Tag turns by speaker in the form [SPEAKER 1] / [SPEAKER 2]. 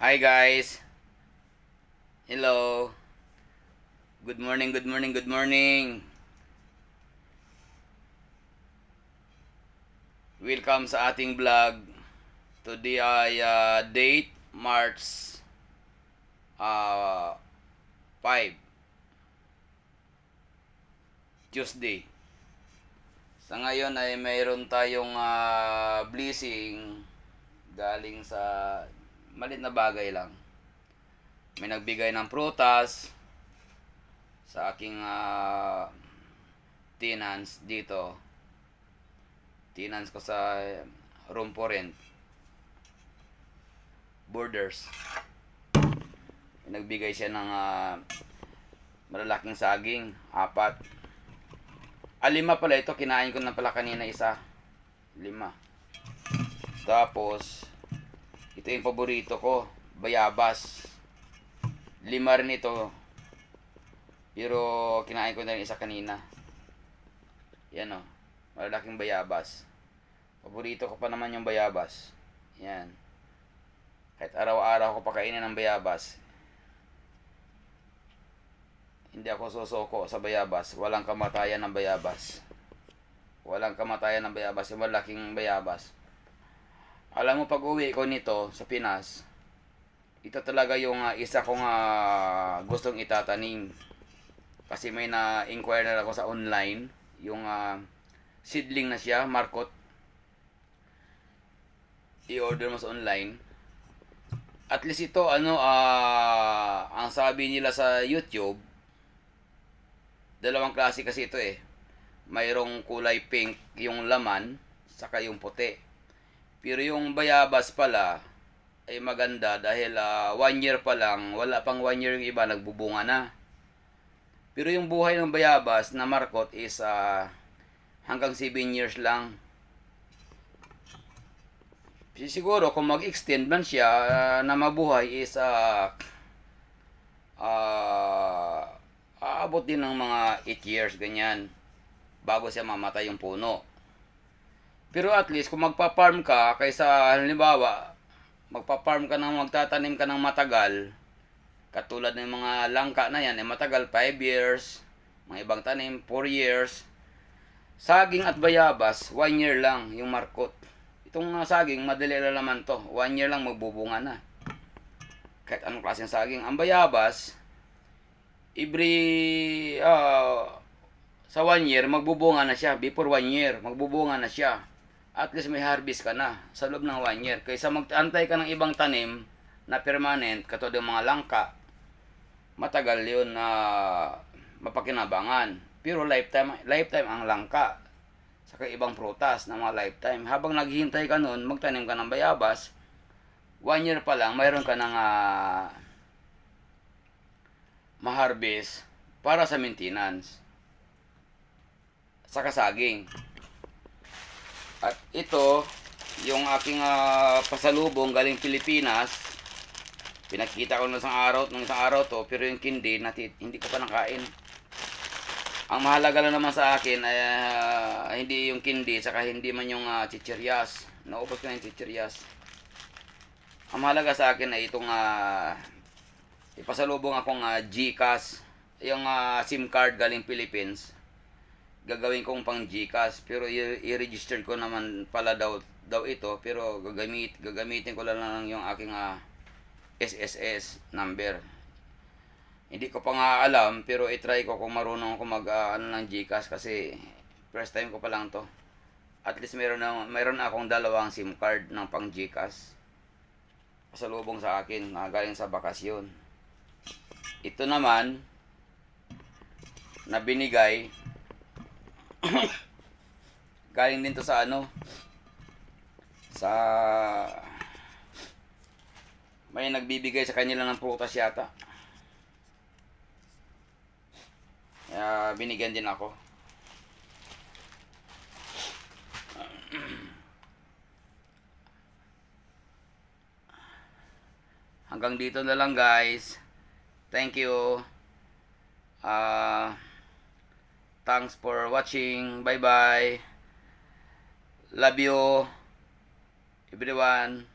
[SPEAKER 1] Hi guys. Hello. Good morning, good morning, good morning. Welcome sa ating vlog. Today ay uh, date March uh, 5. Tuesday. Sa ngayon ay mayroon tayong ah, blessing galing sa malit na bagay lang. May nagbigay ng prutas sa aking uh, tenants dito. Tenants ko sa room for rent. Borders. Nagbigay siya ng ah, malalaking saging, apat. Ah, lima pala ito. Kinain ko na pala kanina isa. Lima. Tapos, ito yung paborito ko. Bayabas. Lima rin ito. Pero, kinain ko na rin isa kanina. Yan o. Malalaking bayabas. Paborito ko pa naman yung bayabas. Yan. Kahit araw-araw ko pakainin ng bayabas. Hindi ako sosoko sa bayabas. Walang kamatayan ng bayabas. Walang kamatayan ng bayabas. Yung malaking bayabas. Alam mo, pag uwi ko nito sa Pinas, ito talaga yung ah, isa kong ah, gustong itatanim. Kasi may na-inquire na ako sa online. Yung ah, seedling na siya, markot. I-order mo sa online. At least ito, ano, ah, ang sabi nila sa YouTube, dalawang klase kasi ito eh. Mayroong kulay pink yung laman, saka yung puti. Pero yung bayabas pala, ay maganda dahil ah, one year pa lang, wala pang one year yung iba, nagbubunga na. Pero yung buhay ng bayabas na markot is ah, hanggang 7 years lang. Siguro kung mag-extend man siya ah, na mabuhay is ah ah, aabot din ng mga 8 years ganyan bago siya mamatay yung puno. Pero at least kung magpa-farm ka kaysa halimbawa magpa-farm ka ng magtatanim ka ng matagal katulad ng mga langka na yan eh matagal 5 years mga ibang tanim 4 years saging at bayabas 1 year lang yung markot. Itong uh, saging madali lang naman to. 1 year lang magbubunga na. Kahit anong klaseng saging. Ang bayabas every ah, sa 1 year magbubunga na siya. Before 1 year magbubunga na siya at least may harvest ka na sa loob ng 1 year. Kaysa magantay ka ng ibang tanim na permanent katulad ng mga langka matagal yun na mapakinabangan. Pero lifetime lifetime ang langka saka ibang prutas na mga lifetime. Habang naghihintay ka nun magtanim ka ng bayabas 1 year pa lang mayroon ka ng ah, ma-harvest para sa maintenance sa kasaging. At ito, yung aking ah, pasalubong galing Pilipinas. Pinakita ko nung isang araw, nung isang araw to, pero yung kindi, nati, hindi ko pa nakain. Ang mahalaga lang naman sa akin ay ah, hindi yung kindi, saka hindi man yung uh, chichiryas. Naubos ko na yung chichiryas. Ang mahalaga sa akin ay itong ah, ipasalubong akong uh, GCash, yung ah, SIM card galing Philippines. Gagawin kong pang GCash pero i-register ko naman pala daw daw ito pero gagamit gagamitin ko lang lang yung aking ah, SSS number. Hindi ko pa nga alam pero i-try ko kung marunong ako mag ah, ano ng GCash kasi first time ko pa lang to. At least meron na meron akong dalawang SIM card ng pang GCash. Pasalubong sa akin na galing sa bakasyon. Ito naman na binigay galing din to sa ano sa may nagbibigay sa kanila ng prutas yata. Kaya binigyan din ako. Hanggang dito na lang guys. Thank you. Ah Thanks for watching. Bye bye. Love you everyone.